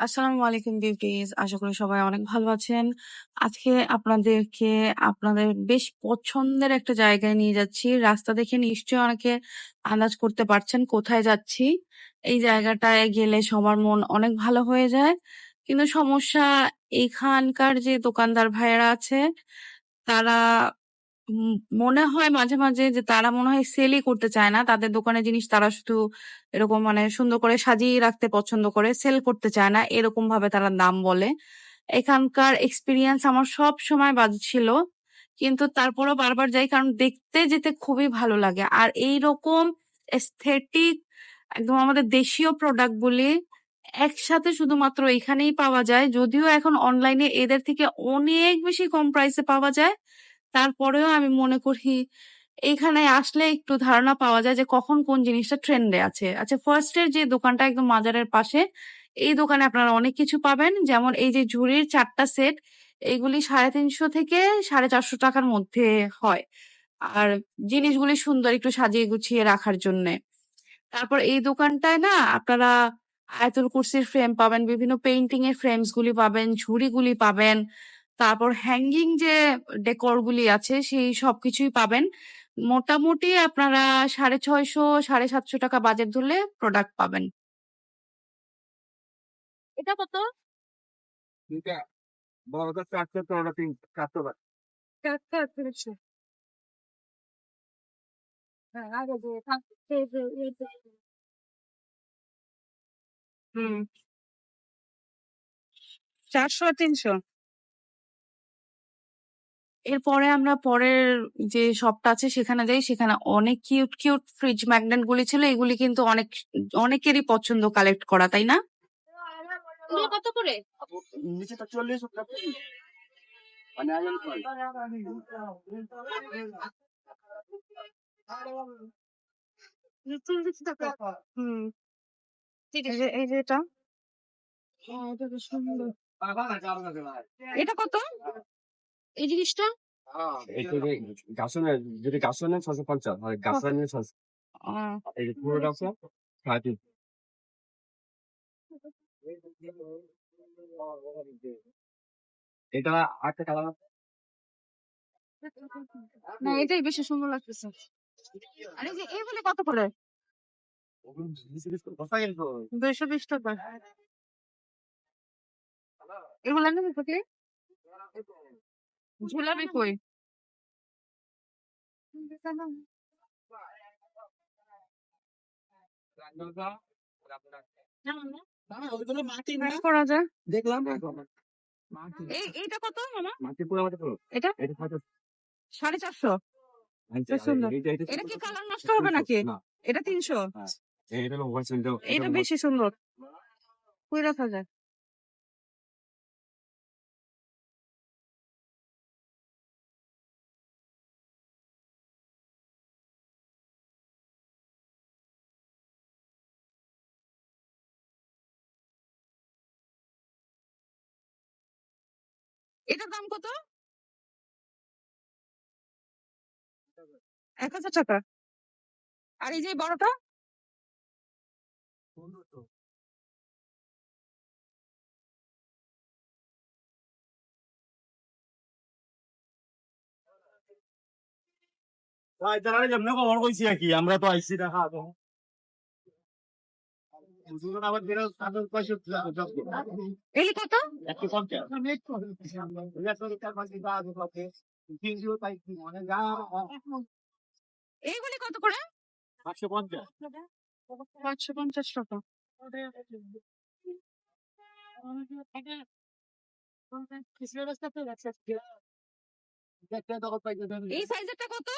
আসসালামু আলাইকুম বিউটিজ, আশা করি সবাই অনেক ভালো আছেন। আজকে আপনাদেরকে আপনাদের বেশ পছন্দের একটা জায়গায় নিয়ে যাচ্ছি। রাস্তা দেখে নিশ্চয়ই অনেকে আন্দাজ করতে পারছেন কোথায় যাচ্ছি। এই জায়গাটায় গেলে সবার মন অনেক ভালো হয়ে যায়। কিন্তু সমস্যা, এখানকার যে দোকানদার ভাইয়েরা আছে, তারা মনে হয় মাঝে, মাঝে যে তারা মনে হয় সেলই করতে চায় না। তাদের দোকানের জিনিস তারা শুধু এরকম মানে সুন্দর করে সাজিয়ে রাখতে পছন্দ করে। সেল করতে চায় না। এরকমভাবে তারা দাম বলে। এখানকার এক্সপিরিয়েন্স আমার সবসময় বাজে ছিল। কিন্তু তারপরেও বারবার যাই কারণ দেখতে যেতে খুবই ভালো লাগে। আর এই রকম এস্থেটিক একদম আমাদের দেশীয় প্রোডাক্ট গুলি একসাথে শুধুমাত্র এখানেই পাওয়া যায়। যদিও এখন অনলাইনে এদের থেকে অনেক বেশি কম প্রাইসে পাওয়া যায়। তারপরেও আমি মনে করি এইখানে আসলে একটু ধারণা পাওয়া যায় যে কখন কোন জিনিসটা ট্রেন্ডে আছে। আচ্ছা ফার্স্ট এর যে দোকানটা একদম মাজারের পাশে, এই দোকানে আপনারা অনেক কিছু পাবেন। যেমন এই যে ঝুড়ির ৪ টা সেট, এইগুলি ৩৫০ থেকে ৪৫০ টাকার মধ্যে হয়। আর জিনিসগুলি সুন্দর একটু সাজিয়ে গুছিয়ে রাখার জন্যে। তারপর এই দোকানটায় না আপনারা আয়াতুল কুরসির ফ্রেম পাবেন, বিভিন্ন পেইন্টিং এর ফ্রেমস গুলি পাবেন, ঝুড়িগুলি পাবেন। তারপর হ্যাঙ্গিং যে ডেকোর গুলি আছে সেই সবকিছুই পাবেন। মোটামুটি আপনারা ৬৫০ ৭৫০ টাকা বাজেট ধরলে প্রোডাক্ট পাবেন। এটা কত? বড়টা চারশো তিনশো। এরপরে আমরা পরের যে শপটা আছে সেখানে যাই। সেখানে অনেক কিউট, কিউট ফ্রিজ ম্যাগনেট গুলি ছিল। এগুলি কিন্তু অনেক অনেকেরই পছন্দ কালেক্ট করা, তাই না? কত করে? এই যে। এটা কত? এই জিনিসটা? গাছনের যদি গাছনের ছশো পঞ্চাশ আর গাছনের ছশো এই যে পুরোটা আছে সাড়ে এটা আটটা কালার না এটাই বেশি সুন্দর লাগতেছে। আর এই যে এগুলি কত করে? দুইশো বিশ টাকা। এগুলা নেবে? ঝুলাবি কই? দেখলাম এইটা কত এটা? সাড়ে চারশো। সুন্দর। এটা কি কালার নষ্ট হবে নাকি? এটা তিনশো। এটা বেশি সুন্দর। কই রাখা এটার দাম কত? এক হাজার টাকা। আর এই যে বড়টা? আমরা তো আইছি দেখা যা এইগুলি কত করে? পাঁচশো পঞ্চাশ পাঁচশো পঞ্চাশ টাকা। এই সাইজেরটা কত?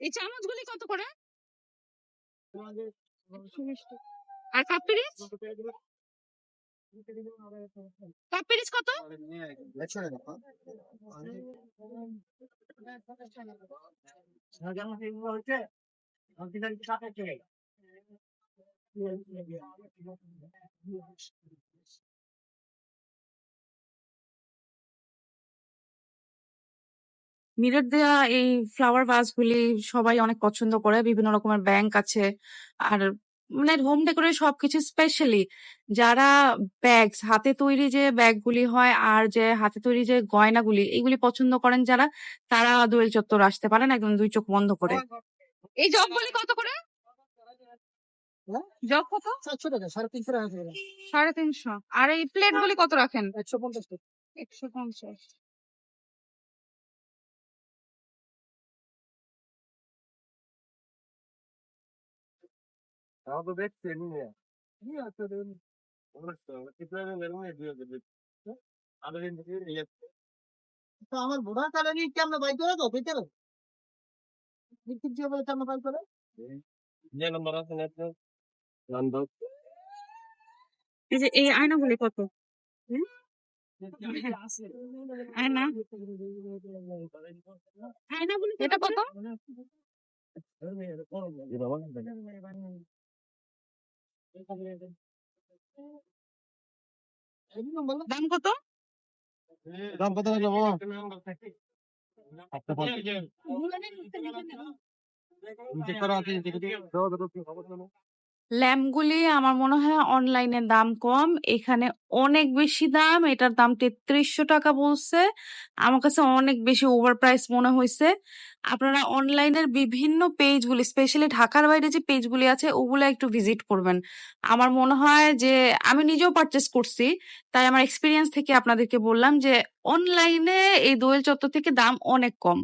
এই চামচগুলি কত করে? আর কাপ পিরিচ? কাপ পিরিচ কত? হচ্ছে মিরর দেয়া এই ফ্লাওয়ার ভাস গুলি সবাই অনেক পছন্দ করে। বিভিন্ন রকমের ব্যাংক আছে। আর মানে হোম ডেকোরে সবকিছু স্পেশালি যারা ব্যাগস হাতে তৈরি যে ব্যাগগুলি হয় আর যে হাতে তৈরি যে গয়নাগুলি এইগুলি পছন্দ করেন যারা তারা দোয়েল চত্বর আসতে পারেন একদম দুই চোখ বন্ধ করে। এই জগগুলি কত করে? হ্যাঁ? জগ কত? সাতশো টাকা সাড়ে তিনশো টাকা সাড়ে তিনশো। আর এই প্লেট প্লেটগুলি কত রাখেন? একশো পঞ্চাশ একশো পঞ্চাশ। তাও তো দেখছি নিয়ে কি আছে দেখুন তো আমার বোধা তাহলে নি কেমন বাই করে তো ভিতরে দিয়ে বলে কেমন বাই করে এই যে এই আয়নাগুলি কত আয়না আয়নাগুলি এটা কত দাম কত দাম কত হয়ে যাব ল্যাম্পগুলি আমার মনে হয় অনলাইনে দাম কম। এখানে অনেক বেশি দাম। এটার দাম তেত্রিশশো টাকা বলছে। আমার কাছে অনেক বেশি ওভার প্রাইস মনে হয়েছে আপনারা অনলাইনের বিভিন্ন পেজগুলি স্পেশালি ঢাকার বাইরে যে পেজগুলি আছে, ওগুলো একটু ভিজিট করবেন। আমার মনে হয় যে, আমি নিজেও পারচেস করছি। তাই আমার এক্সপিরিয়েন্স থেকে আপনাদেরকে বললাম যে, অনলাইনে এই দোয়েল চত্বর থেকে দাম অনেক কম।